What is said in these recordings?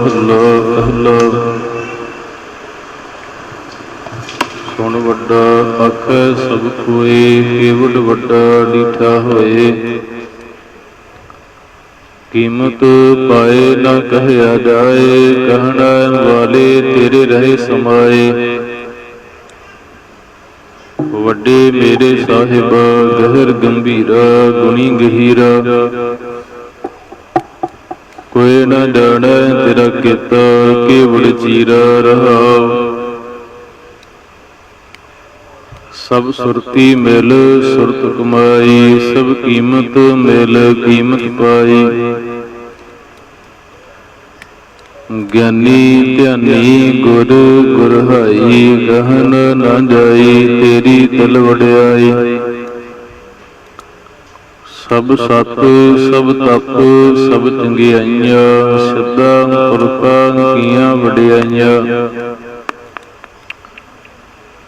ਮਹੱਲਾ ਪਹਿਲਾ ਸੁਣ ਵੱਡਾ ਆਖੈ ਸਭ ਕੋਏ ਕੇਵਡ ਵੱਡਾ ਡੀਠਾ ਹੋਏ। ਕੀਮਤ ਪਾਏ ਨਾ ਕਹਿਆ ਜਾਏ, ਕਹਿਣਾ ਵਾਲੇ ਤੇਰੇ ਰਹੇ ਸਮਾਏ। ਵੱਡੇ ਮੇਰੇ ਸਾਹਿਬ, ਗਹਿਰ ਗੰਭੀਰਾ, ਗੁਣੀ ਗਹੀਰਾ। ਕੋਈ ਨਾ ਜਾਣੈ ਤੇਰਾ ਕੀਤਾ ਕੇਵੜ ਚੀਰਾ ਰਹਾਉ ਸਭ ਸੁਰਤੀ ਮਿਲ, ਸੁਰਤ ਕਮਾਈ, ਸਭ ਕੀਮਤ ਮਿਲ, ਕੀਮਤ ਪਾਈ। ਗਿਆਨੀ, ਧਿਆਨੀ, ਗੁਰ, ਗੁਰਹਾਈ, ਗਹਨ ਨਾ ਜਾਈ, ਤੇਰੀ ਦਿਲ ਵਡਿਆਈ ਸਭ ਸਤ, ਸਭ ਤਪ, ਸਭ ਚੰਗਿਆਈਆਂ ਸਿੱਧਾ, ਪੁਰਖਾਂ, ਕੀਆਂ, ਵਡਿਆਈਆਂ।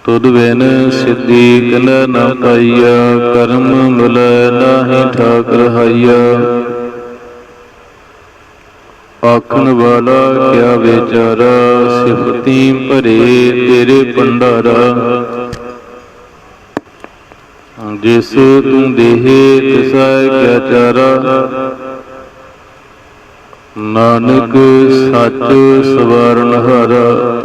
ਤੁਧ ਬਿਨ ਸਿੱਧੀ ਕਲ ਨਾ ਪਾਈਆ, ਕਰਮ ਮਿਲੈ ਨਾਹੀ ਠਾਕ ਰਹਾਈਆ ਆਖਣ ਵਾਲਾ ਕਿਆ ਵਿਚਾਰਾ, ਸਿਫਤੀ ਭਰੇ ਤੇਰੇ ਭੰਡਾਰਾ। ਜਿਸ ਤੂੰ ਦੇਹੇ ਤਿਸੈ ਕਿਆ ਚਾਰਾ। ਨਾਨਕ ਸੱਚ ਸਵਾਰਨ ਹਾਰਾ।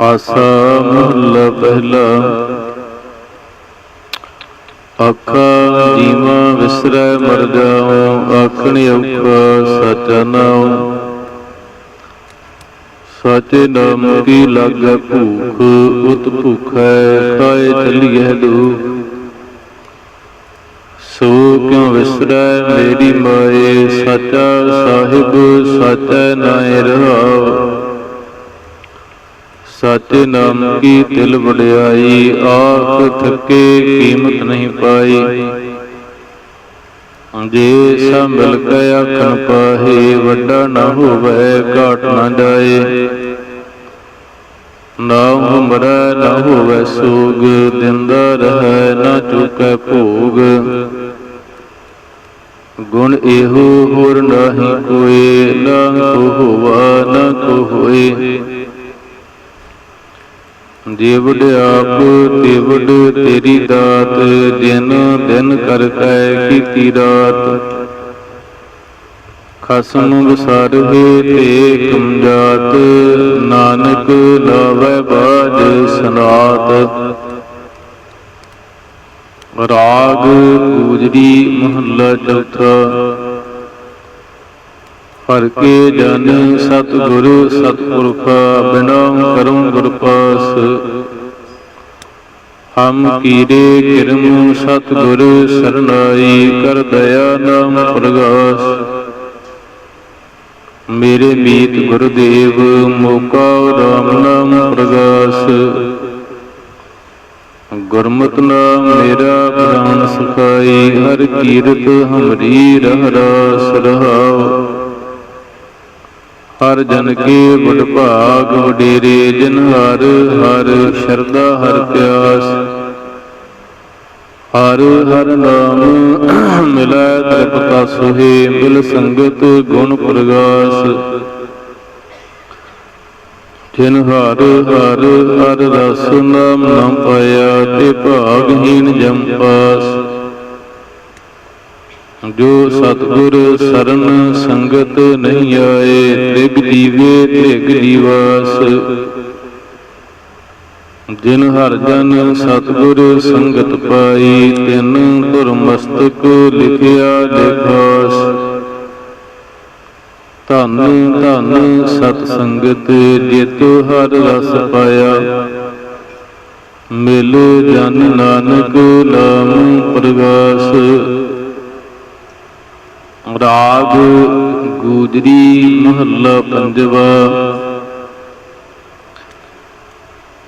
ਆਸਾ ਮਹੱਲਾ ਪਹਿਲਾ। ਆਖਾ ਜੀਵਾ ਵਿਸਰੈ ਮਰ ਜਾਉ, ਆਖਣ ਔਖਾ ਸਚਾ ਨਾਉ। ਸਾਚੇ ਨਾਮ ਕੀ ਲਾਗੈ ਭੂਖ, ਉਤ ਭੁਖੈ, ਖਾਏ ਚਲੀਐ ਦੁਖ। ਸੋ ਕਿਉ ਵਿਸਰੈ ਮੇਰੀ ਮਾਏ, ਸਾਚਾ ਸਾਹਿਬ ਸਾਚੈ ਨਾਇ ਰਹਾਉ। ਸਾਚੇ ਨਾਮ ਕੀ ਦਿਲ ਵਡਿਆਈ ਆਖ ਥਕੇ ਕੀਮਤ ਨਹੀਂ ਪਾਈ। ਜੇ ਸੰਭਲ ਕੇ ਆਖਣ ਪਾਹੇ, ਵੱਡਾ ਨਾ ਹੋਵੇ, ਘਾਟ ਨਾ ਜਾਏ। ਨਾ ਹਮਰਾ ਨਾ ਹੋਵੇ ਸੋਗ, ਦਿੰਦਾ ਰਹੈ ਨਾ ਚੁਕੈ ਭੋਗ। ਗੁਣ ਇਹੋ ਹੋਰ ਨਾਹੀ ਕੋਏ, ਨਾ ਕੋ ਹੋਵਾ, ਨਾ ਕੋ ਹੋਏ ਜੇ ਵਡਿਆਪ ਤੇ ਤੇਰੀ ਦਾਤ ਦਿਨ ਦਿਨ ਕਰ ਕੈ ਕੀਤੀ ਰਾਤ। ਖਸਮ ਵਿਸਾਰਵੇ ਤੇ ਕਮਜਾਤ ਨਾਨਕ ਲਾਵੇ ਬਾਜ ਸਨਾਤ। ਰਾਗ ਗੂਜਰੀ ਮਹੱਲਾ ਚੌਥਾ। ਹਰ ਕੇ ਜਨ ਸਤਿਗੁਰ, ਸਤਿਪੁਰਖ, ਬਿਨਾ ਕਰਮ ਗੁਰ ਪਾਸ। ਹਮ ਕੀਰੇ ਕਿਰਮ ਸਤਿਗੁਰ, ਸਰਨਾਈ ਕਰ ਦਇਆ ਨਾਮ ਪ੍ਰਗਾਸ। ਮੇਰੇ ਮੀਤ ਗੁਰਦੇਵ, ਮੋਕਾ ਰਾਮ ਨਾਮ ਪ੍ਰਗਾਸ। ਗੁਰਮਤਿ ਨਾਮ ਮੇਰਾ ਪ੍ਰਾਨ ਸੁਖਾਈ, ਹਰ ਕੀਰਤ ਹਮਰੀ ਰਹਿ ਰਾਸ ਰਹਾਉ। ਹਰ ਜਨ ਕੇ ਬੜ ਭਾਗ ਵਡੇਰੇ, ਜਿਨ ਹਰ ਹਰ ਸ਼ਰਧਾ ਹਰ ਪਿਆਸ। ਹਰ ਹਰ ਨਾਮ ਮਿਲੈ ਤ੍ਰਿਪਤਾ ਸੁਹੇ ਮਿਲ ਸੰਗਤ ਗੁਣ ਪ੍ਰਗਾਸ। ਜਿਨ ਹਰ ਹਰ ਹਰ ਰਸ ਨਾਮ ਨਾ ਪਾਇਆ ਤੇ ਭਾਗਹੀਨ ਜਮ ਪਾਸ। ਜੋ ਸਤਗੁਰ ਸਰਨ ਸੰਗਤ ਨਹੀਂ ਆਏ ਤ੍ਰਿਗ ਦੀਵੇ ਤਿਗ ਦੀਵਾਸ ਜਿਨ ਹਰ ਜਨ ਸਤਗੁਰ ਸੰਗਤ ਪਾਈ, ਤਿਨ ਗੁਰਮਸਤਕ ਲਿਖਿਆ ਲਿਖਾਸ। ਧੰਨ ਧੰਨ ਸਤ ਸੰਗਤ ਜੇਤੁ ਹਰ ਰਸ ਪਾਇਆ। ਮਿਲ ਜਨ ਨਾਨਕ ਨਾਮ ਪ੍ਰਗਾਸ। ਰਾਗ ਗੂਜਰੀ ਮਹੱਲਾ ਪੰਜਵਾ।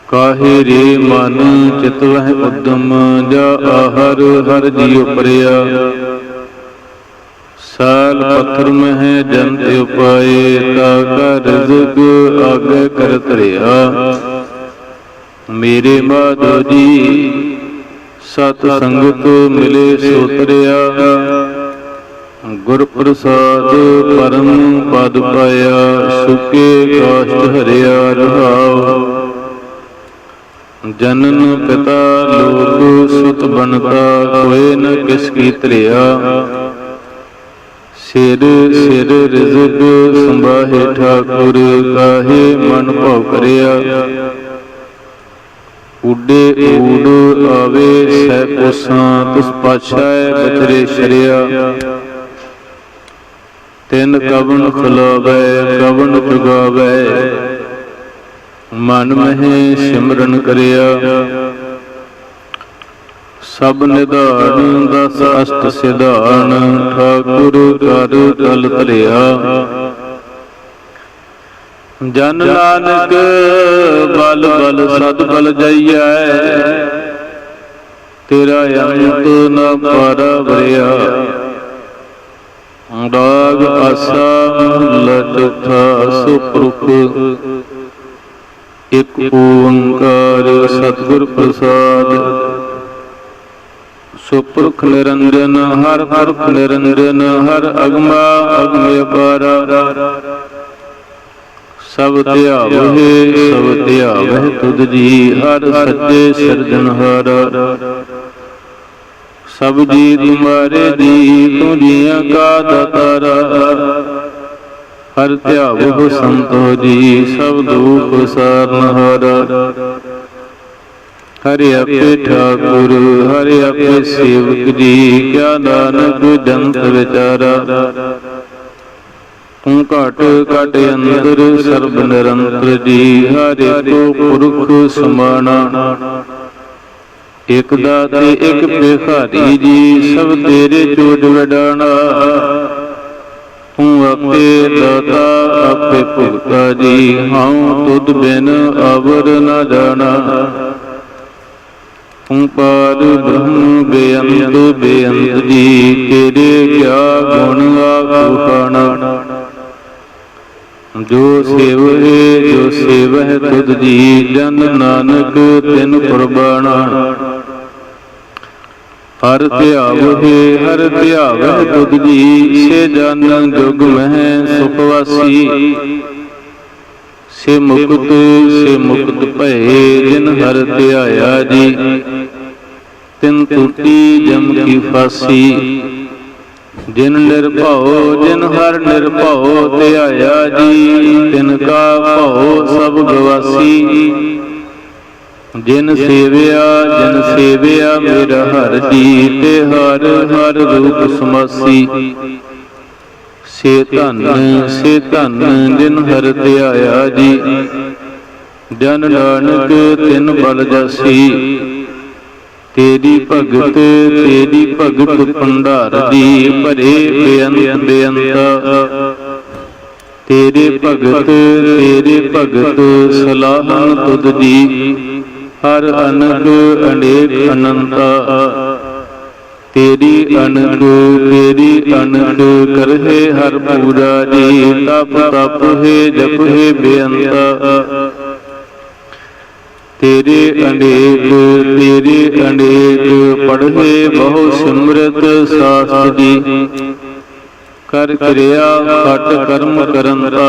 ਕਾਹੇ ਰੇ ਮਨ ਚਿਤ ਉਦਮ ਜਾ ਆਹਰ, ਹਰ ਜੀ ਉਪਰਿਆ। ਸਾਲ ਪੱਥਰ ਮਹਿ ਜਨ ਉਪਾਏ, ਤਾ ਕਾ ਰਜ਼ਕ ਆਗੇ ਕਰ ਧਰਿਆ। ਮੇਰੇ ਮਾਧੋ ਜੀ, ਸਤ ਸੰਗਤ ਮਿਲੇ ਸੋ ਤਰਿਆ ਗੁਰ ਪ੍ਰਸਾਦ ਪਰਮ ਪਦ ਪਾਇਆ ਸੁਕੇ ਕਾਸ਼ਟ ਹਰਿਆ ਰਹਾਉ। ਜਨਨ ਪਿਤਾ ਲੋਕ ਸੁਤ ਬਨਤਾ ਕੋਏ ਨ ਕਿਸ ਕੀ ਤਰਿਆ ਸਿਰ ਸਿਰ ਰਿਜ਼ਕ ਸੰਭਾਹੇ ਠਾਕੁਰ, ਕਾਹੇ ਮਨ ਭਉ ਕਰਿਆ। ਉੱਡੇ ਊੜ ਆਵੇ ਸਹਿ ਕੋਸਾਂ, ਤਿਸ ਪਾਛਾਏ ਬਚਰੇ ਸ਼ਰਿਆ। ਤਿਨ ਕਵਨ ਖਲਾਵੇ ਕਵਨ ਚੁਗਾਵੇ ਮਨ ਮਹਿ ਸਿਮਰਨ ਕਰਿਆ। ਸਭ ਨਿਧਾਨ ਦਸ ਅਸ਼ਟ ਸਿਧਾਨ, ਠਾਕੁਰ ਕਰ ਤਲ ਧਰਿਆ ਜਨ ਨਾਨਕ ਬਲ ਬਲ ਸਦ ਬਲ ਜਈਐ। ਤੇਰਾ ਅੰਤ ਨ ਪਰਵਰਿਆ ਰਾਗ ਆਸਾ ਮਹਲਾ ਚੌਥਾ ਇਕ ਓੰਕਾਰ ਸਤਿਗੁਰ ਪ੍ਰਸਾਦ। ਸੁਪ੍ਰੁਖ ਨਿਰੰਜਨ, ਹਰ ਪੁਰਖ ਨਿਰੰਜਨ, ਹਰ ਅਗਮਾ, ਅਗਮ ਅਪਾਰਾ। ਸਭ ਧਿਆਵਹਿ ਸਭ ਧਿਆਵਹਿ ਤੁਧ ਜੀ, ਹਰ ਸੱਚੇ ਸਿਰਜਣਹਾਰ ਸਭ ਜੀ ਤੁਮਾਰੇ ਜੀ ਤੂੰ ਜੀਆਂ ਕਾ ਦਾਤਾਰਾ। ਹਰ ਧਿਆਵਹੁ ਸੰਤੋ ਜੀ, ਸਭ ਦੁਖ ਸਾਰਨਹਾਰਾ ਹਰਿ। ਆਪੇ ਠਾਕੁਰ, ਹਰਿ ਆਪੇ ਸੇਵਕ ਜੀ, ਕਿਆ ਨਾਨਕ ਜੰਤ ਵਿਚਾਰਾ। ਤੂੰ ਘਟ ਘਟ ਅੰਦਰ, ਸਰਬ ਨਿਰੰਤਰ ਜੀ, ਹਰਿ ਕੋ ਪੁਰਖ ਸਮਾਣਾ। ਇਕ ਦਾਤੇ, ਇਕ ਭਿਖਾਰੀ ਜੀ, ਸਭ ਤੇਰੇ ਚੋਜ ਵਡਾਣਾ। ਆਪੇ ਦਾਤਾ, ਆਪੇ ਭੁਗਤਾ ਜੀ। ਹਉ ਤੁਧ ਬਿਨ ਅਵਰ ਨ ਜਾਣਾ। ਤੂੰ ਪਾਰ ਬ੍ਰਹਮ ਬੇਅੰਤ ਬੇਅੰਤ ਜੀ, ਤੇਰੇ ਕਿਆ ਗੁਣ ਆਖਾਣਾ ਜੋ ਸੇਵਹਿ ਜੋ ਸੇਵਹਿ ਤੁਧ ਜੀ, ਜਨ ਨਾਨਕ ਤਿਨ ਕੁਰਬਾਨਾ ਹਰ ਧਿਆਵਹਿ ਹਰ ਧਿਆਵਹਿ ਤੁਧ ਜੀ ਸੇ ਜਨ ਜੁਗ ਮਹਿ ਸੁਖ ਵਾਸੀ। ਸੇ ਮੁਕਤ ਸੇ ਮੁਕਤ ਭਏ ਜਿਨ ਹਰ ਧਿਆਇਆ ਜੀ, ਤਿਨ ਟੂਟੀ ਜਮ ਕੀ ਫਾਸੀ। ਜਿਨ ਨਿਰਭਉ, ਜਿਨ ਹਰ ਨਿਰਭਉ ਧਿਆਇਆ ਜੀ, ਤਿਨ ਕਾ ਭਉ ਸਭ ਗਵਾਸੀ। ਜਿਨ ਸੇਵਿਆ ਜਿਨ ਸੇਵਿਆ ਮੇਰਾ ਹਰ ਜੀ ਤੇ ਹਰ ਹਰ ਰੂਪ ਸਮਾਸੀ। ਸੇ ਧਨ ਸੇ ਧਨ ਜਿਨ ਹਰ ਧਿਆਇਆ ਜੀ। ਜਨ ਨਾਨਕ ਤਿਨ ਬਲ ਜਾਸੀ। ਤੇਰੀ ਭਗਤ ਤੇਰੀ ਭਗਤ ਭੰਡਾਰ ਦੀ ਭਰੇ ਬੇਅੰਤ ਬੇਅੰਤ। ਤੇਰੇ ਭਗਤ ਤੇਰੇ ਭਗਤ ਸਲਾਹਨ ਤੁਧ ਜੀ। ਹਰ ਅਨੰਦ ਅਨੇਕ ਅਨੰਤਾ। ਤੇਰੀ ਅਨੰਦ ਤੇਰੀ ਅਨੰਦ ਕਰਹਿ ਹਰ ਪੂਜਾ ਜੀ। ਤਪ ਤਪ ਹੈ, ਜਪ ਹੈ ਬੇਅੰਤਾ। ਤੇਰੇ ਅਨੇਕ ਤੇਰੇ ਅਨੇਕ ਪੜ੍ਹੇ ਬਹੁ ਸਿਮਰਤ ਸਾਸਤ ਜੀ। ਕਰ ਕਿਰਿਆ, ਖਟ ਕਰਮ ਕਰੰਤਾ।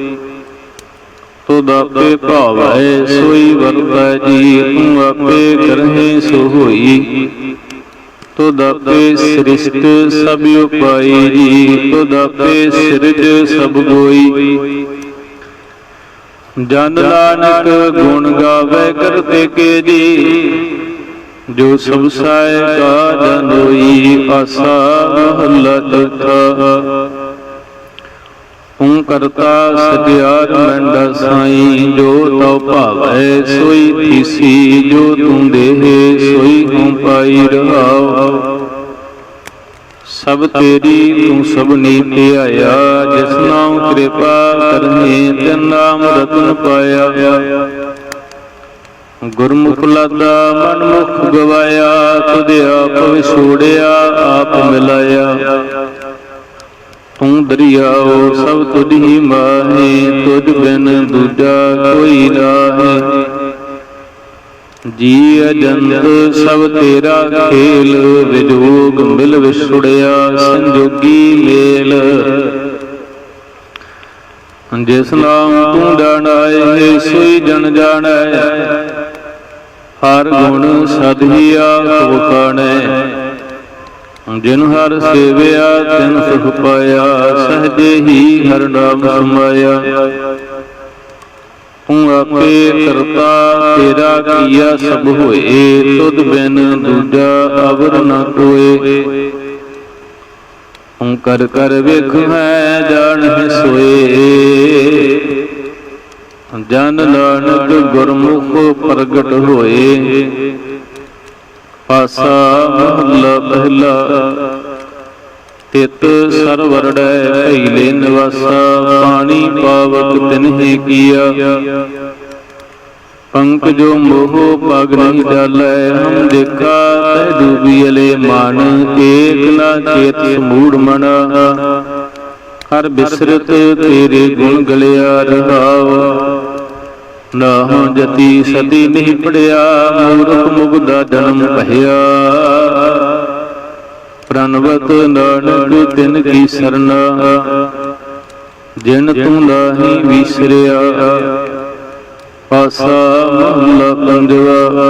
ਤੂੰ ਆਪੇ ਭਾਵੈ ਸੋਈ ਵਰਤੈ ਜੀ, ਤੂੰ ਆਪੇ ਕਰਹਿ ਸੋ ਹੋਈ। ਤੁਧ ਆਪੇ ਸ੍ਰਿਸ਼ਟ ਸਭ ਉਪਾਈ ਜੀ ਤੁਧ ਆਪੇ ਸਿਰਜ ਸਭ ਗੋਈ। ਜਨ ਨਾਨਕ ਗੁਣ ਗਾਵੇ ਕਰਤੇ ਕੇ ਜੀ, ਜੋ ਸਭ ਸਾਇ ਕਾ ਜਨੋਈ ਆਸਾ ਮਹੱਲਾ ਚੌਥਾ। ਤੂੰ ਕਰਤਾ ਸਜਿਆਰ ਮੰਡਾ ਸਾਈ, ਜੋ ਤਉ ਭਾਵੈ ਸੋਈ ਥੀਸੀ, ਜੋ ਤੂੰ ਦੇਹ ਸੋਈ ਹਉ ਪਾਈ ਰਹਾਉ। ਸਭ ਤੇਰੀ ਤੂੰ ਸਭ ਨੀਤੇ ਆਇਆ ਜਿਸ ਨਾਮ ਕਿਰਪਾ ਕਰਨੀ, ਤਿਨ ਨਾਮ ਰਤਨ ਪਾਇਆ। ਗੁਰਮੁਖ ਲਾਦਾ ਮਨ ਮੁਖ ਗਵਾਇਆ ਤੁਧ ਆਪ ਵਿਛੋੜਿਆ ਆਪ ਮਿਲਾਇਆ। ਤੂੰ ਦਰਿਆਓ, ਸਭ ਤੁਧ ਹੀ ਮਾਹੇ ਤੁਧ ਬਿਨ ਦੂਜਾ ਕੋਈ ਨਾਹੀ। ਜੀ ਅਜੰਤ ਸਭ ਤੇਰਾ ਖੇਲ, ਵਿਜੋਗ ਮਿਲ ਵਿਛੜਿਆ, ਸੰਜੋਗੀ ਮੇਲ। ਜਿਸ ਨਾਮ ਤੂੰ ਜਾਣਾਏ ਸੋਈ ਜਨ ਜਾਣੈ। ਹਰ ਗੁਣ ਸਦਹੀਆ ਸੁਖਾਣੈ ਜਿਨ ਹਰ ਸੇਵਿਆ, ਤਿਨ ਸੁਖ ਪਾਇਆ, ਸਹਜੇ ਹੀ ਹਰ ਨਾਮ ਸਮਾਇਆ। ਤੂੰ ਆਪੇ ਕਰਤਾ, ਤੇਰਾ ਕੀਆ ਸਭ ਹੋਏ, ਤੁਧ ਬਿਨ ਦੂਜਾ ਅਵਰ ਨ ਕੋਏ ਤੂੰ ਕਰ ਕਰ ਵੇਖ ਹੈ, ਜਾਣ ਹੈ ਸੋਏ। ਜਨ ਨਾਨਕ ਗੁਰਮੁਖ ਪ੍ਰਗਟ ਹੋਏ। ਪਾਸਾ ਮਹਲਾ ਪਹਿਲਾ। ਤਿਤ ਸਰਵਰੜੈ ਭੈਲੇ ਨਿਵਾਸਾ, ਪਾਣੀ ਪਾਵਕ ਤਿਨਹਿ ਕੀਆ। ਪੰਕ ਜੋ ਮੋਹ ਪਗ ਨਹੀਂ ਡਾਲੈ ਹਮ ਦੇਖਾ ਤੈ ਡੂਬੀਲੇ ਮਨ, ਏਕ ਨਾ ਚੇਤ ਸਮੂੜ ਮਨ। ਹਰ ਬਿਸਰਤ ਤੇਰੇ ਗੁਣ ਗਲਿਆ ਰਹਾਉ ਨਾਹੋ ਜਤੀ ਸਦੀ ਨਹੀਂ ਪੜਿਆ, ਮੂਰਖ ਮੁਗਦਾ ਜਨਮ ਕਹਿਆ ਪ੍ਰਣਵਤ ਨਾਨਕ ਤਿਨ ਕੀ ਸਰਨਾ, ਜਿਨ ਤੂੰ ਨਾਹੀ ਵਿਸਰਿਆ। ਪਾਸਾ ਮਹਲਾ ਪੰਜਵਾ,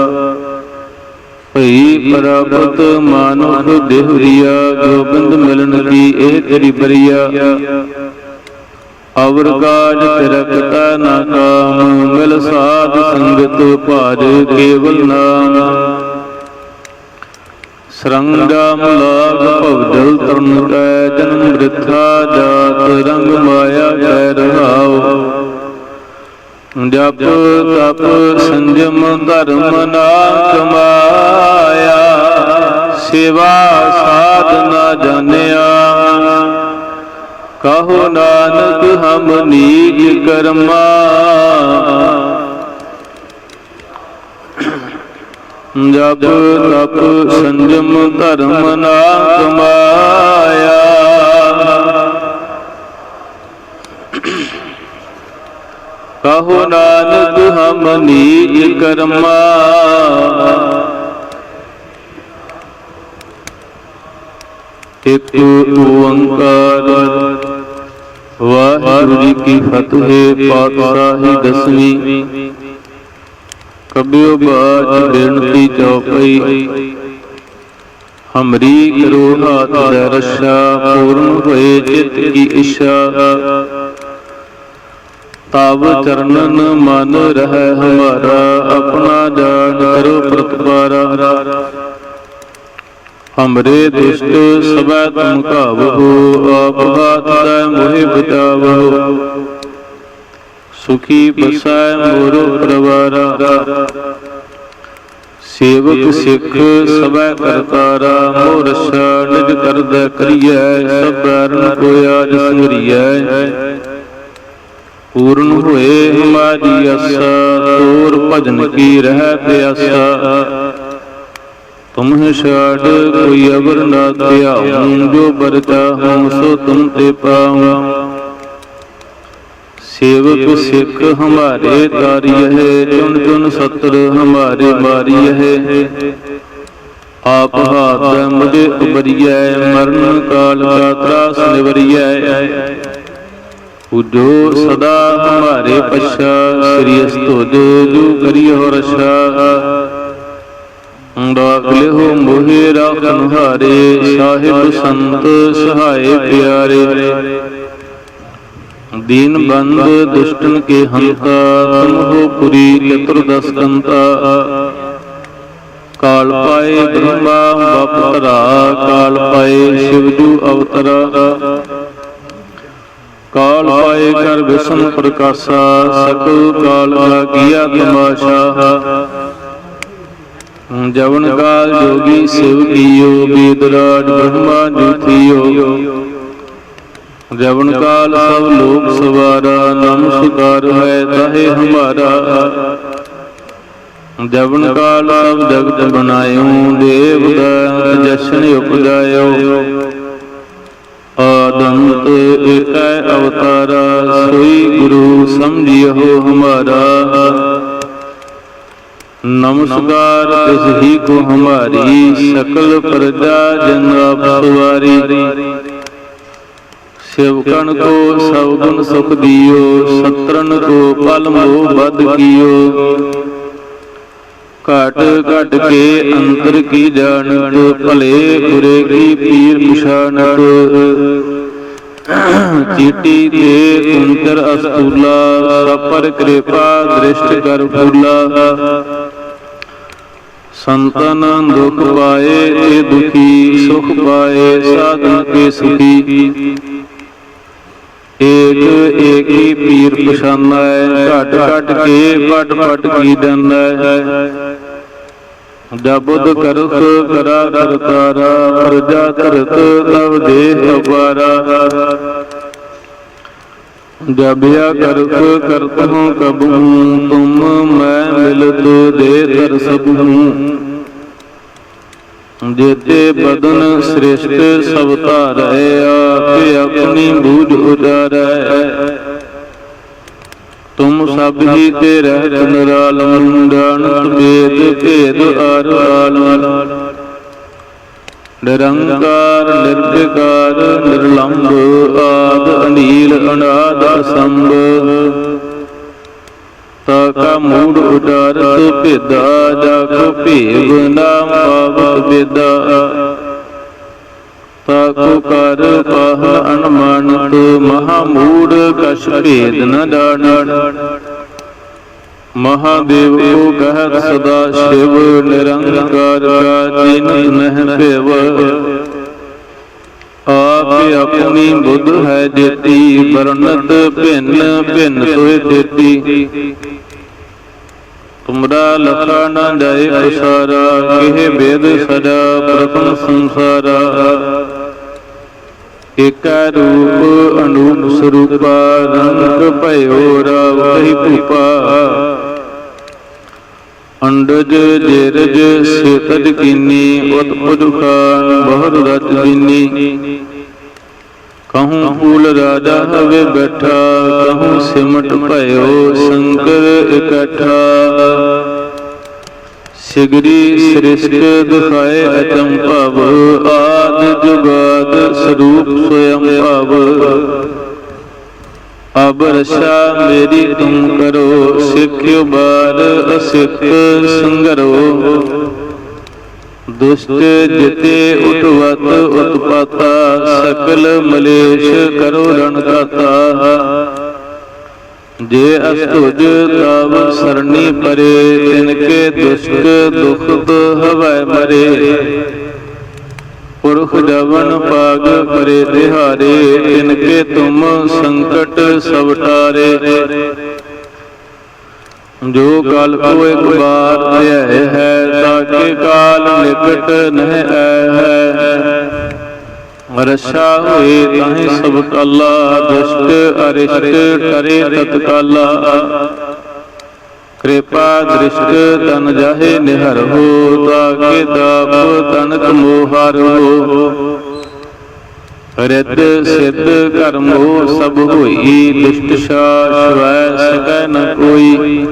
ਭਈ ਪ੍ਰਾਪਤ ਮਾਨੁਖ ਦੇਹਰੀਆ ਗੋਬਿੰਦ ਮਿਲਨ ਕੀ ਇਹ ਤੇਰੀ ਬਰੀਆ। ਅਵਰ ਕਾਜ ਤਿਰਕਤਾ ਨਾ ਕਾਮ ਮਿਲ ਸਾਧ ਸੰਗਤ ਭਾਜ ਕੇਵਲ ਨਾਮ। ਸਰੰਗਾਮ ਲਾਗ ਭਵਜਲ ਤਰਨ ਕੈ ਜਨਮ ਬ੍ਰਿਥਾ ਜਾਤ ਰੰਗ ਮਾਇਆ ਕੈ ਰਹਾਉ। ਜਪ ਤਪ ਸੰਜਮ ਧਰਮ ਨਾ ਕਮਾਇਆ, ਸੇਵਾ ਸਾਧ ਨਾ ਜਾਣਿਆ। ਕਹੋ ਨਾਨਕ, ਹਮ ਨੀਚ ਕਰਮਾ। ਜਪ ਤਪ ਸੰਜਮ ਧਰਮ ਨਾ ਕਮਾਇਆ। ਕਹੋ ਨਾਨਕ, ਹਮ ਨੀਚ ਕਰਮਾ। ਇਕ ਓੰਕਾਰ ਵਾਹਿਗੁਰੂ ਜੀ ਕੀ ਫਤਿਹ, ਪਾਤਸ਼ਾਹੀ ਦਸਵੀਂ। ਕਬਿਓ ਬਾਚ ਬੇਨਤੀ ਚਉਪਈ ਹਮਰੀ ਕਰੋ ਹਾਥ ਦੇ ਪੂਰਨ ਹੋਏ ਚਿਤ ਕੀ ਇਸ਼ਾ ਤਬ ਚਰਨਨ ਮਨ ਰਹਿ ਹਮਾਰਾ, ਆਪਣਾ ਜਾਣ ਕਰੋ ਪ੍ਰਤਪਾਰਾ। ਹਮਰੇ ਦੁਸ਼ਟ ਸਬੈ ਤੁਮ ਕਾਵਹੋ ਆਪ ਦਾ ਮੋਹਿ ਬਚਾਵਹੋ ਸੁਖੀ ਬਸੈ ਮੋਰੋ ਪਰਵਾਰਾ। ਸੇਵਕ ਸਿੱਖ ਸਬੈ ਕਰਤਾਰਾ ਮੋਹ ਰਛਾ ਨਿਜ ਕਰਦਾ ਕਰੀਐ, ਸਭ ਬਰਨ ਕੋ ਆਜ ਪੂਰਨ ਹੋਏ ਹਮਾਰੀ ਆਸਾ ਤੋਰ ਭਜਨ ਕੀ ਰਹਿ ਪਿਆਸਾ। ਤੁਮਹਿ ਛਾੜ ਕੋਈ ਅਵਰ ਨਾ ਧਿਆਉ ਜੋ ਬਰਤਾ ਹਉ ਸੋ ਤੁਮ ਤੇ ਪਾਉ ਸੇਵਕ ਸਿੱਖ ਹਮਾਰੇ ਤਾਰੀਏ ਚੁਨ ਚੁਨ ਸਤਰ ਹਮਾਰੇ ਮਾਰੀਏ ਆਪ ਹਾਥ ਮੁਝੇ ਉਬਰੀਐ ਮਰਨ ਕਾਲ ਕਾ ਤਰਾਸ ਨਿਵਰੀਐ ਉਜੋ ਸਦਾ ਹਮਾਰੇ ਪਛਾ ਸ੍ਰੀ ਅਸਤੁਜ ਜੋ ਕਰਿਓ ਰਛਾ ਡਾਕ ਲਿਓ ਮੋਹਿ ਰਾਖਨ ਹਾਰੇ, ਸਾਹਿਬ ਸੰਤ ਸਹਾਏ ਪਿਆਰੇ। ਦੀਨ ਬੰਦ ਦੁਸ਼ਟਨ ਕੇ ਹੰਤਾ, ਤੁਮ ਪੁਰੀ ਚਤੁਰਦਸ ਕੰਤਾ ਕਾਲ ਪਾਏ ਬ੍ਰਹਮਾ ਬਪ ਕਾਲ ਪਾਏ ਸ਼ਿਵਜੂ ਅਵਤਰਾ। ਕਾਲ ਪਾਏ ਕਰ ਵਿਸ਼ਨ ਪ੍ਰਕਾਸ਼ਾ, ਸਕਲ ਕਾਲ ਲਾਗਿਆ ਤਮਾਸ਼ਾ। ਜਵਨ ਕਾਲ ਜੋਗੀ ਸਿਵ ਕੀਓ, ਬੀਦਰਾਜ ਬ੍ਰਹਮਾ ਜੁਥਿਓ ਜਵਨ ਕਾਲ ਸਭ ਲੋਕ ਸਵਾਰਾ ਨਮਸਕਾਰ ਹੈ ਤਾਹੇ ਹਮਾਰਾ। ਜਵਨ ਕਾਲ ਸਭ ਜਗਤ ਬਣਾਇਓ, ਦੇਵ ਦਾ ਜਸ਼ਨ ਉਪਜਾਇਓ। ਆਦੰਤ ਏਕੈ ਅਵਤਾਰਾ, ਸੋਈ ਗੁਰੂ ਸਮਝਿਓ ਹਮਾਰਾ। ਨਮਸਕਾਰ ਤਿਸ ਹੀ ਕੋ ਹਮਾਰੀ ਸਕਲ ਪ੍ਰਜਾ ਜਨ ਆਪ ਸਵਾਰੀ। ਸਿਵਕਣ ਕੋ ਸਭ ਗੁਣ ਸੁਖ ਦਿਓ ਸਤਰਨ ਕੋ ਪਲ ਮੋਹ ਬਦ ਕੀਓ। ਘਟ ਘਟ ਕੇ ਅੰਤਰ ਕੀ ਜਾਣਤ, ਭਲੇ ਬੁਰੇ ਕੀ ਪੀਰ ਪਛਾਨਤ। ਚੀਟੀ ਤੇ ਕੁੰਤਰ ਅਸਤੂਲਾ, ਸਪਰ ਕਿਰਪਾ ਦ੍ਰਿਸ਼ਟ ਕਰ ਫੂਲਾ। ਸੰਤਨ ਦੁਖ ਪਾਏ ਤੇ ਦੁਖੀ, ਸੁਖ ਪਾਏ ਸਾਧਨ ਕੇ ਸੁਖੀ। ਏਕ ਏਕੀ ਪੀਰ ਪਛਾਨੈ ਘਟ ਘਟ ਕੇ ਪਟ ਪਟ ਕੀ ਦੰਦੈ ਜਬੁਦ ਕਰਤ ਕਰਾ ਕਰਤਾਰਾ, ਪ੍ਰਜਾ ਕਰਤ ਤਵ ਦੇਹ ਅਪਾਰਾ। ਜਬਿਆ ਕਰਤ ਕਰਤ ਹੂੰ ਕਬੂ ਤੁਮ ਮੈਂ ਮਿਲਤ ਦੇ ਤਰ ਸਭੂ। ਜੇਤੇ ਬਦਨ ਸ੍ਰਿਸ਼ਟ ਸਭ ਧਾਰੈ, ਆਪੇ ਆਪਣੀ ਬੂਝ ਉਜਾਰੈ। ਤੁਮ ਸਭ ਹੀ ਤੇ ਰਹਿਤ ਨਿਰਾਲਮ ਜਾਣਤ ਵੇਦ ਭੇਦ ਅਰ ਆਲਮ ਨਿਰੰਕਾਰ, ਨਿਰਵਿਕਾਰ, ਨਿਰਲੰਭ, ਆਦ, ਅਨੀਲ, ਅਨਾਦ ਅਸੰਭ ਤਾ ਮੂੜ ਉਚਾਰਤ ਭੇਦਾ ਜਾ ਭੇਵ ਨਾਮ ਪਾਵਤ ਵੇਦਾ। ਤਾ ਕਰ ਪਾਹਨ ਅਨਮਾਨਤ, ਮਹਾ ਮੂੜ ਕਛ ਭੇਦ ਨ ਜਾਣਨ। ਮਹਾਦੇਵ ਕੋ ਕਹਿਤ ਸਦਾ ਸ਼ਿਵ, ਨਿਰੰਕਾਰ ਕਾ ਨਹਿ ਭੇਵ। ਆਪੇ ਆਪਣੀ ਬੁੱਧ ਹੈ ਜੇਤੀ, ਵਰਣਤ ਭਿੰਨ ਭਿੰਨ ਤੋਏ ਤੇਤੀ ਤੁਮਰਾ ਲਖਾ ਨਾ ਜਾਏ ਪਸਾਰਾ ਕਿਹ ਵੇਦ ਸਦਾ ਪ੍ਰਥਮ ਸੰਸਾਰਾ। ਏਕਾ ਰੂਪ ਅਨੂਪ ਸਰੂਪਾ, ਰੰਗ ਭਇਓ ਰਾਵ ਕਹੀ ਭੂਪਾ। ਅੰਡਜ ਜੇਰਜ ਸੇਤਜ ਕੀਨੀ, ਉਤ ਪੁਜਖਾਨ ਬਹੁਰ ਰਤ ਦੀਨੀ ਕਹੂੰ ਫੂਲ ਰਾਜਾ ਹਵੇ ਬੈਠਾ, ਕਹੂੰ ਸਿਮਟ ਭਇਓ ਸ਼ੰਕਰ ਇਕੱਠਾ। ਸਿਗਰੀ ਸ੍ਰਿਸ਼ਟ ਦਿਖਾਏ ਅਚਮ ਭਵ, ਆਦ ਜੁਗਾਦ ਸਰੂਪ ਸੋਇਮ ਭਵ। ਅਬ ਮੇਰੀ ਤੁਮ ਕਰੋ, ਸਿੱਖਿਓ ਬਾਰ ਅਸਿੱਖ ਸੰਗਰੋ। ਦੁਸ਼ਟ ਜਿਤੇ ਉਠਵਤ ਉਤਪਾਤਾ, ਸਕਲ ਮਲੇਸ਼ ਕਰੋ ਰਣ ਜੇ ਅਸਤੁਜ ਤਵ ਸਰਣੀ ਪਰੇ ਤਿਨ ਕੇ ਦੁਸ਼ਟ ਦੁਖ ਹਵੈ ਮਰੇ। ਪੁਰਖ ਜਵਨ ਪਾਗ ਕਰੇ ਤਿਹਾਰੇ ਤਿਨ ਕੇ ਤੁਮ ਸੰਕਟ ਸਭ ਟਾਰੇ। ਜੋ ਕਾਲ ਕੋ ਇੱਕ ਬਾਰ ਆਇਆ ਹੈ ਤਾਕੇ ਕਾਲ ਨਿਕਟ ਨਹਿ ਹੈ। ਰਛਾ ਹੋਏ ਤਾਹੇ ਸਭ ਕਾਲਾ, ਦੁਸ਼ਟ ਅਰਿਸ਼ਟ ਟਰੇ ਤਤਕਾਲਾ। ਕਿਰਪਾ ਦ੍ਰਿਸ਼ਟ ਤਨ ਜਾਹੇ ਨਿਹਰ ਹੋ ਤਾਕੇ ਦਾਪ ਤਨਕ ਮੋਹਰ ਹੋ। ਰਿਤ ਸਿੱਧ ਕਰਮੋ ਸਭ ਹੋਈ ਦੁਸ਼ਟ ਸ਼ਾਸ਼ਵੈ ਸਕੈ ਨ ਕੋਈ।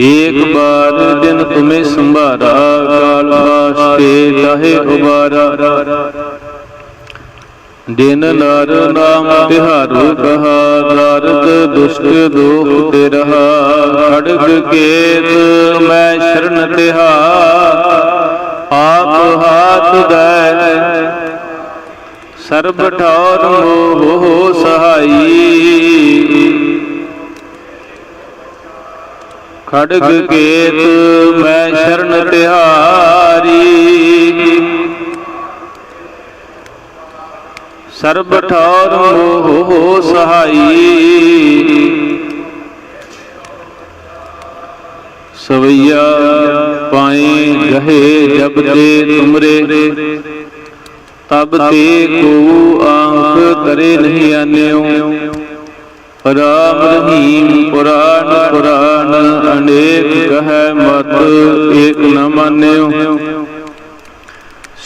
ਏਕ ਬਾਰ ਦਿਨ ਤੁਮੇ ਸੰਭਾਰਾ ਕਾਲ ਵਾਸਤੇ ਤਾਹੇ ਉਬਾਰਾ। ਦਿਨ ਨਰ ਨਾਮ ਤਿਹਾਰੂ ਕਹਾ, ਨਾਰਦ ਦੁਸ਼ਟ ਦੋਖ ਤੇ ਰਹਾ ਖੜਗ ਕੇਤ ਮੈਂ ਸ਼ਰਨ ਤਿਹਾ। ਆਪ ਹਾਥ ਦੈ, ਸਰਬ ਠੌਰ ਮੋਹ ਸਹਾਈ। ਖੜਗ ਕੇਤ ਮੈਂ ਸ਼ਰਨ ਸਰਬ ਠੌਰ ਮੋਹ ਸਹਾਈ। ਸਵਈਆ ਪਾਏ ਗਹੇ ਜਬ ਤੇ ਤੁਮਰੇ। ਤਬ ਤੇ ਕੋ ਆਂਖ ਕਰੇ ਨਹੀਂ ਆਨਿਓ। ਰਾਮ ਰਹੀਮ ਪੁਰਾਣ ਪੁਰਾਨ ਅਨੇਕ ਕਹੈ ਮਤ ਏਕ ਨ ਮਾਨਿਓ।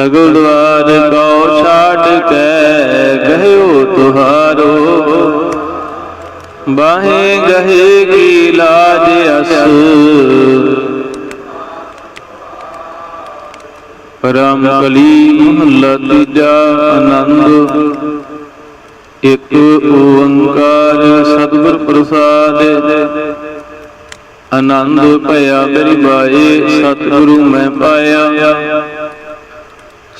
ਸਗਲ ਦਵਾਰ ਕੋ ਛਾੜ ਕੇ ਗਹਿਓ ਤੁਹਾਰੋ। ਬਾਹੇ ਗਹੇ ਕੀ ਲਾਜ ਅਸ ਪਰਮ ਕਲੀ ਮਹੱਲਾ ਤੀਜਾ ਆਨੰਦ। ਇਕ ਓੰਕਾਰ ਸਤਿਗੁਰ ਪ੍ਰਸਾਦ। ਆਨੰਦ ਭਇਆ ਮੇਰੀ ਬਾਏ ਸਤਿਗੁਰੂ ਮੈਂ ਪਾਇਆ।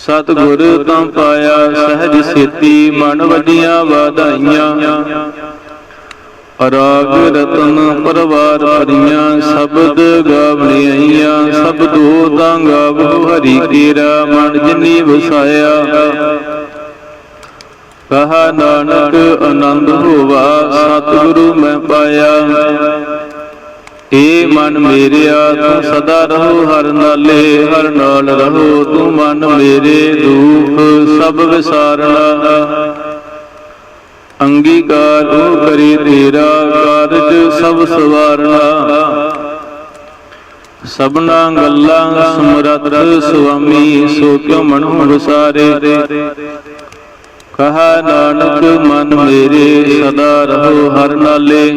ਸਤਿਗੁਰ ਤਾਂ ਪਾਇਆ ਸਹਿਜ ਸੇਤੀ, ਮਨ ਵਡੀਆਂ ਵਾਧਾਈਆਂ। ਅਰਾਗ ਰਤਨ ਪਰਵਾਰ ਭਰੀਆਂ, ਸ਼ਬਦ ਗਾਵਣੀਆਂ ਸਬਦੋ ਤਾਂ ਗਾਵੋ ਹਰੀ ਤੇਰਾ ਮਨ ਜਿਨੀ ਵਸਾਇਆ। ਕਹਾ ਨਾਨਕ ਆਨੰਦ ਹੋਵਾ, ਸਤਿਗੁਰੂ ਮੈਂ ਪਾਇਆ। ਏ ਮਨ ਮੇਰਿਆ ਤੂੰ ਸਦਾ ਰਹੋ, ਹਰ ਨਾਲੇ, ਹਰ ਨਾਲ ਰਹੋ। ਤੂੰ ਮਨ ਮੇਰੇ ਦੁਖ ਸਭ ਵਿਸਾਰਣਾ। ਅੰਗੀਕਾਰ ਉਹ ਕਰੇ ਤੇਰਾ, ਕਾਰਜ ਸਭ ਸਵਾਰਣਾ। ਸਭਨਾ ਗੱਲਾਂ ਸਮਰਤ ਸੁਆਮੀ, ਸੋ ਕਿਉ ਮਨੁ ਵਿਸਾਰੇ? ਕਹਾ ਨਾਨਕ, ਮਨ ਮੇਰੇ ਸਦਾ ਰਹੋ, ਹਰ ਨਾਲੇ।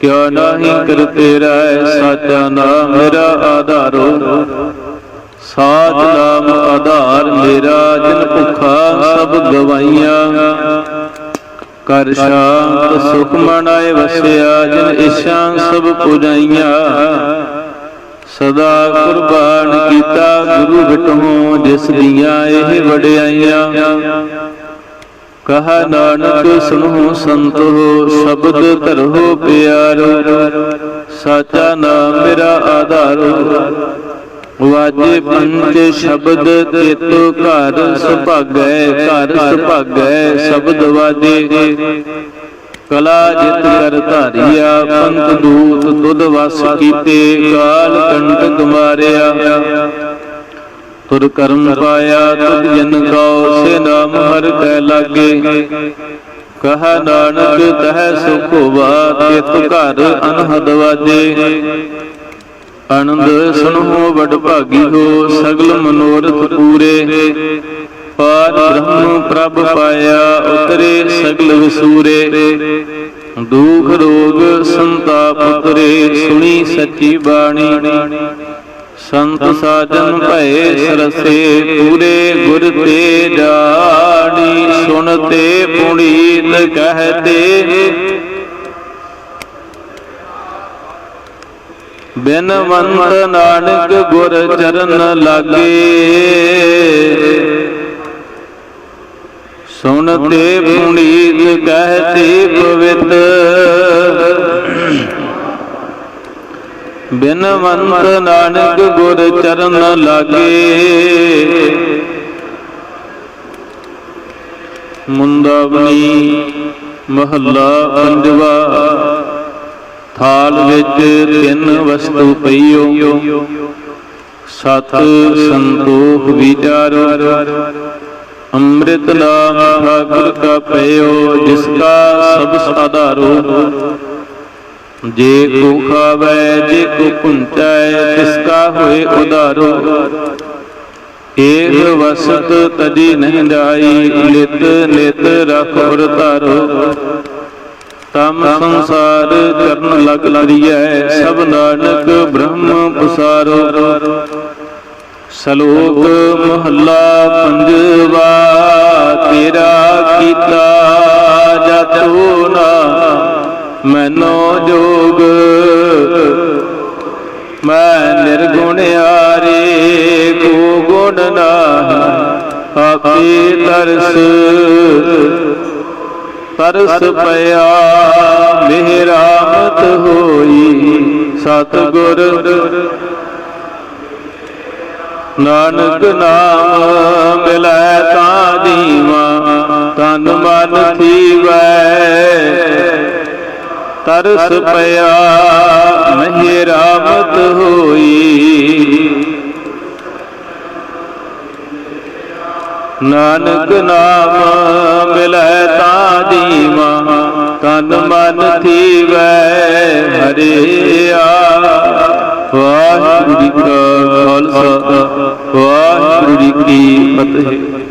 ਕਿਆ ਨਾਹੀ ਕਰ ਤੇਰਾ ਸਾਚਾ ਨਾਮ ਮੇਰਾ ਆਧਾਰੋ? ਸਾਚ ਨਾਮ ਆਧਾਰ ਮੇਰਾ, ਜਿਨ ਭੁਖਾ ਸਭ ਗਵਾਈਆਂ ਕਰ ਸ਼ਾਂਤ ਸੁਖ ਮਨਾਏ ਵਸਿਆ, ਜਿਨ ਇਸ਼ਾਂ ਸਭ ਪੁਜਾਈਆਂ। ਸਦਾ ਕੁਰਬਾਨ ਕੀਤਾ ਗੁਰੂ ਬਿਟਹੋਂ ਜਿਸ ਦੀਆਂ ਇਹ ਵਡਿਆਈਆਂ। ਕਹਾ ਨਾਨਕ ਸੁਨੋ ਸੰਤੋ, ਸ਼ਬਦ ਧਰੋ ਪਿਆਰੋ। ਸਾਚਾ ਨਾਮ ਮੇਰਾ ਆਧਾਰੋ। ਵਾਜੇ ਪੰਜ ਸ਼ਬਦ ਤੇਤੋ ਘਰ ਸੁਭਾਗੈ ਘਰ ਸੁਭਾਗੈ, ਸ਼ਬਦ ਵਾਜੇ। ਕਲਾ ਜਿਤ ਕਰ ਧਾਰਿਆ, ਪੰਥ ਦੂਤ ਤੁਧ ਵਸ ਕੀਤੇ, ਕਾਲ ਕੰਟਕ ਮਾਰਿਆ। ਤੁਰ ਕਰਮ ਪਾਇਆ ਤੁਧ ਜਨ ਕਉ ਸੇ ਨਾਮ ਹਰ ਕੈ ਲਾਗੇ। ਕਹਾ ਨਾਨਕ ਤਹ ਸੁਖ ਹੋਵਾ ਤਿਤ ਘਰ ਅਨਹਦ ਵਾਜੇ। ਆਨੰਦ ਸੁਨੋ ਵਡ ਭਾਗੀ ਹੋ ਸਗਲ ਮਨੋਰਥ ਪੂਰੇ। ਪਾਰ। ਬ੍ਰਹਮ ਪ੍ਰਭ ਪਾਇਆ ਉਤਰੇ ਸਗਲ ਵਿਸੂਰੇ। ਦੁਖ ਰੋਗ ਸੰਤਾਪ ਉਤਰੇ ਸੁਣੀ ਸੱਚੀ ਬਾਣੀ। ਸੰਤ ਸਾਜਨ ਭਏ ਸਰਸੇ, ਪੂਰੇ ਗੁਰ ਤੇ ਜਾਣੀ ਸੁਣਤੇ ਪੁਨੀਤ ਕਹਤੇ। ਬਿਨਵੰਤ ਨਾਨਕ ਗੁਰ ਚਰਨ ਲਾਗੇ। ਸੁਣਤੇ ਪੁਨੀਤ ਕਹਤੇ ਪਵਿੱਤ। ਬਿਨਵੰਤ ਨਾਨਕ ਗੁਰ ਚਰਨ ਲਾਗੇ। ਮੁੰਦਾਵਨੀ ਮਹੱਲਾ ਪੰਜਵਾ, ਥਾਲ ਵਿੱਚ ਤਿੰਨ ਵਸਤੂ ਪਈਓ। ਸਤ ਸੰਤੋਖ ਵਿਚਾਰੋ, ਅੰਮ੍ਰਿਤ ਨਾਮ ਠਾਕੁਰ ਕਾ ਪਇਓ, ਜਿਸ ਕਾ ਸਭ ਸਾਧਾਰੋ ਜੇ ਕੋ ਖਾਵੇ, ਜੇ ਕੋ ਪੁੰਚੈ ਤਿਸ ਕਾ ਹੋਏ ਉਧਾਰੋ ਏਕ ਵਸਤ ਤਜੀ ਨਹੀਂ ਜਾਈ ਲਿਤ ਨਿਤ ਰਖ ਉਰ ਤਮ ਸੰਸਾਰ ਕਰਨ ਲਗ ਲਰੀਐ ਸਭ ਨਾਨਕ ਬ੍ਰਹਮ ਪਸਾਰੋ। ਸ਼ਲੋਕ ਮਹੱਲਾ ਪੰਜਵਾ, ਤੇਰਾ ਕੀਤਾ ਜਤੋ ਨਾ। ਮੈਨੋ ਜੋਗ। ਮੈਂ ਨਿਰਗੁਣਿਆਰੇ ਕੋ ਗੁਣ ਨਾਹੀ, ਆਪੇ ਤਰਸ। ਤਰਸ ਪਿਆ, ਮਿਹਰਾਮਤ ਹੋਈ, ਸਤਿਗੁਰ। ਨਾਨਕ ਨਾਮ ਮਿਲੈ ਤਾਂ ਜੀਵਾ ਤਨ ਮਨ ਥੀਵੈ ਤਰਸ ਪਿਆ ਮਹਿ ਰਾਮਤ ਹੋਈ। ਨਾਨਕ ਨਾਮ ਮਿਲੈ ਤਾਂ ਜੀਵਾ, ਤਨ ਮਨ ਥੀਵੈ ਹਰਿਆ। ਵਾਹਿਗੁਰੂ ਜੀ ਕਾ ਖਾਲਸਾ, ਵਾਹਿਗੁਰੂ ਜੀ ਕੀ ਫਤਿਹ।